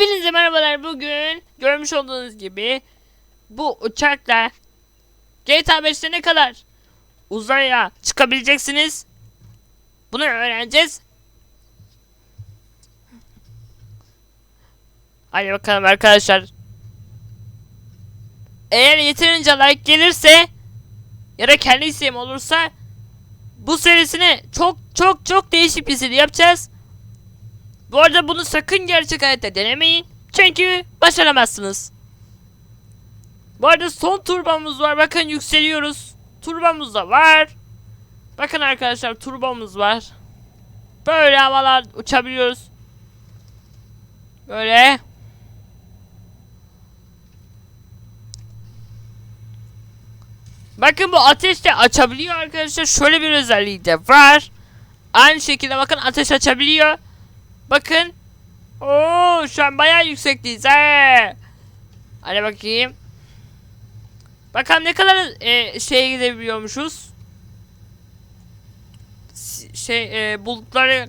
Hepinize merhabalar bugün görmüş olduğunuz gibi bu uçakla GTA 5'te ne kadar uzaya çıkabileceksiniz bunu öğreneceğiz. Hadi bakalım arkadaşlar. Eğer yeterince like gelirse ya da kendi isteğim olursa bu serisini çok çok çok değişik bir seri yapacağız. Bu arada bunu sakın gerçek hayatta denemeyin. Çünkü başaramazsınız. Bu arada son turbamız var. Bakın yükseliyoruz. Turbamız da var. Bakın arkadaşlar turbamız var. Böyle havalar uçabiliyoruz. Böyle. Bakın bu ateş de açabiliyor arkadaşlar. Şöyle bir özelliği de var. Aynı şekilde bakın ateş açabiliyor. Bakın. Oo şu an bayağı yüksekteyiz he. Hadi bakayım. Bakalım ne kadar e, şeye gidebiliyormuşuz. Şey e, bulutlara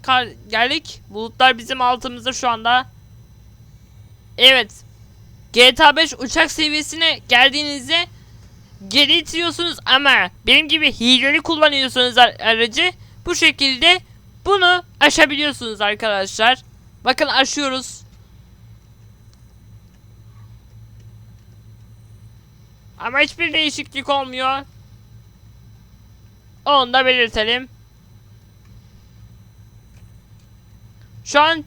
geldik. Bulutlar bizim altımızda şu anda. Evet. GTA 5 uçak seviyesine geldiğinizde geri itiriyorsunuz ama benim gibi hileli kullanıyorsunuz ar- aracı. Bu şekilde bunu aşabiliyorsunuz arkadaşlar. Bakın aşıyoruz. Ama hiçbir değişiklik olmuyor. Onu da belirtelim. Şu an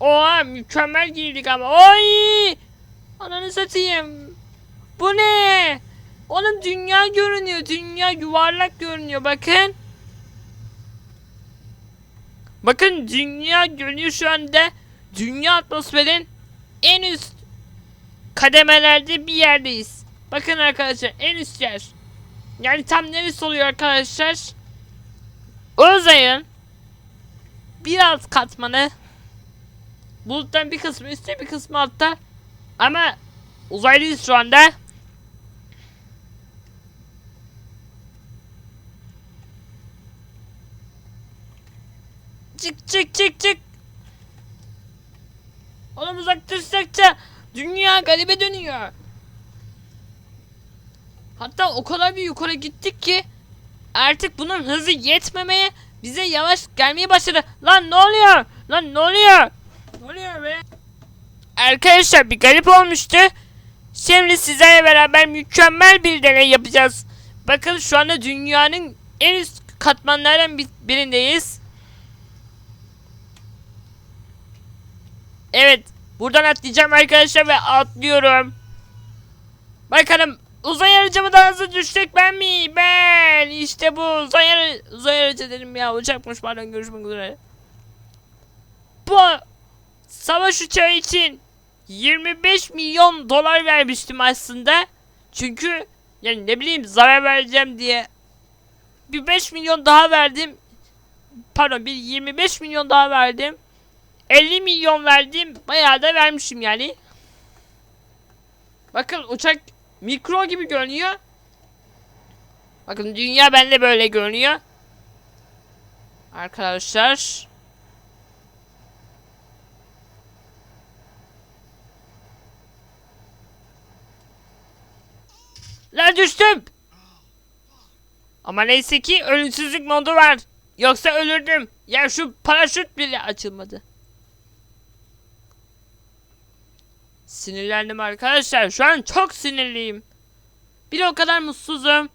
Oha mükemmel girdik ama. Oy! Ananı satayım. Bu ne? Oğlum dünya görünüyor. Dünya yuvarlak görünüyor. Bakın. Bakın dünya görünüyor şu anda. Dünya atmosferin en üst kademelerde bir yerdeyiz. Bakın arkadaşlar en üst yer. Yani tam neresi oluyor arkadaşlar? Uzayın bir alt katmanı buluttan bir kısmı üstte bir kısmı altta ama uzaylıyız şu anda. Çık çık çık çık. Oğlum uzaklaştıkça dünya garibe dönüyor. Hatta o kadar bir yukarı gittik ki artık bunun hızı yetmemeye bize yavaş gelmeye başladı. Lan ne oluyor? Lan ne oluyor? Ne oluyor be? Arkadaşlar bir garip olmuştu. Şimdi sizlerle beraber mükemmel bir deney yapacağız. Bakın şu anda dünyanın en üst katmanlardan bir- birindeyiz. Evet. Buradan atlayacağım arkadaşlar ve atlıyorum. Bakalım uzay aracımı daha hızlı düşecek ben mi? Ben. İşte bu uzay, aracı, uzay aracı dedim ya. Uçakmış pardon görüşmek üzere. Bu savaş uçağı için 25 milyon dolar vermiştim aslında. Çünkü yani ne bileyim zarar vereceğim diye bir 5 milyon daha verdim. Pardon bir 25 milyon daha verdim. 50 milyon verdim. Bayağı da vermişim yani. Bakın uçak mikro gibi görünüyor. Bakın dünya bende böyle görünüyor. Arkadaşlar. La düştüm. Ama neyse ki ölümsüzlük modu var. Yoksa ölürdüm. Ya şu paraşüt bile açılmadı. Sinirlendim arkadaşlar. Şu an çok sinirliyim. Bir o kadar mutsuzum.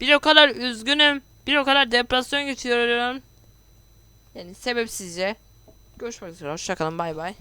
Bir o kadar üzgünüm. Bir o kadar depresyon geçiriyorum. Yani sebepsizce. Görüşmek üzere. Hoşçakalın. Bay bay.